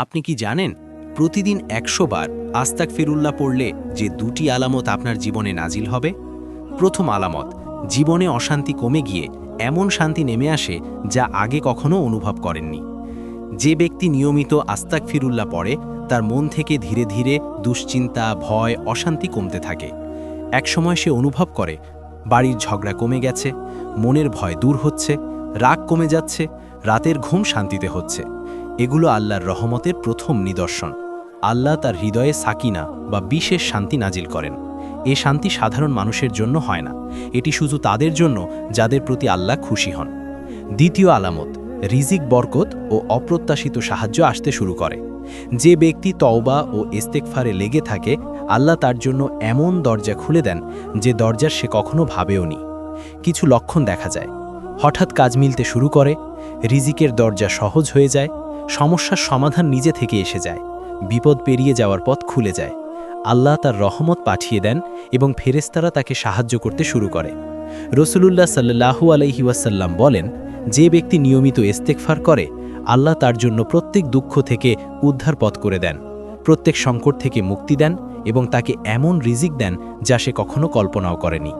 আপনি কি জানেন, প্রতিদিন একশো বার আস্তাক ফিরুল্লাহ পড়লে যে দুটি আলামত আপনার জীবনে নাজিল হবে? প্রথম আলামত, জীবনে অশান্তি কমে গিয়ে এমন শান্তি নেমে আসে যা আগে কখনো অনুভব করেননি। যে ব্যক্তি নিয়মিত আস্তাক ফিরুল্লাহ পড়ে, তার মন থেকে ধীরে ধীরে দুশ্চিন্তা, ভয়, অশান্তি কমতে থাকে। একসময় সে অনুভব করে, বাড়ির ঝগড়া কমে গেছে, মনের ভয় দূর হচ্ছে, রাগ কমে যাচ্ছে, রাতের ঘুম শান্তিতে হচ্ছে। এগুলো আল্লাহর রহমতের প্রথম নিদর্শন। আল্লাহ তার হৃদয়ে সাকিনা বা বিশেষ শান্তি নাজিল করেন। এ শান্তি সাধারণ মানুষের জন্য হয় না। এটি শুধু তাদের জন্য যাদের প্রতি আল্লাহ খুশি হন। দ্বিতীয় আলামত, রিজিক বরকত ও অপ্রত্যাশিত সাহায্য আসতে শুরু করে। যে ব্যক্তি তওবা ও ইস্তেকফারে লেগে থাকে, আল্লাহ তার জন্য এমন দরজা খুলে দেন যে দরজার সে কখনো ভাবেওনি কিছু লক্ষণ দেখা যায়। হঠাৎ কাজ মিলতে শুরু করে, রিজিকের দরজা সহজ হয়ে যায় সমস্যার সমাধান নিজে থেকে এসে যায়। বিপদ পেরিয়ে যাওয়ার পথ খুলে যায়। আল্লাহ তার রহমত পাঠিয়ে দেন এবং ফেরেস্তারা তাকে সাহায্য করতে শুরু করে। রসুলুল্লাহ সাল্লাহু আলাইহি ওয়াসাল্লাম বলেন, যে ব্যক্তি নিয়মিত ইস্তেকফার করে, আল্লাহ তার জন্য প্রত্যেক দুঃখ থেকে উদ্ধার পথ করে দেন, প্রত্যেক সংকট থেকে মুক্তি দেন এবং তাকে এমন রিজিক দেন যা সে কখনো কল্পনাও করেনি।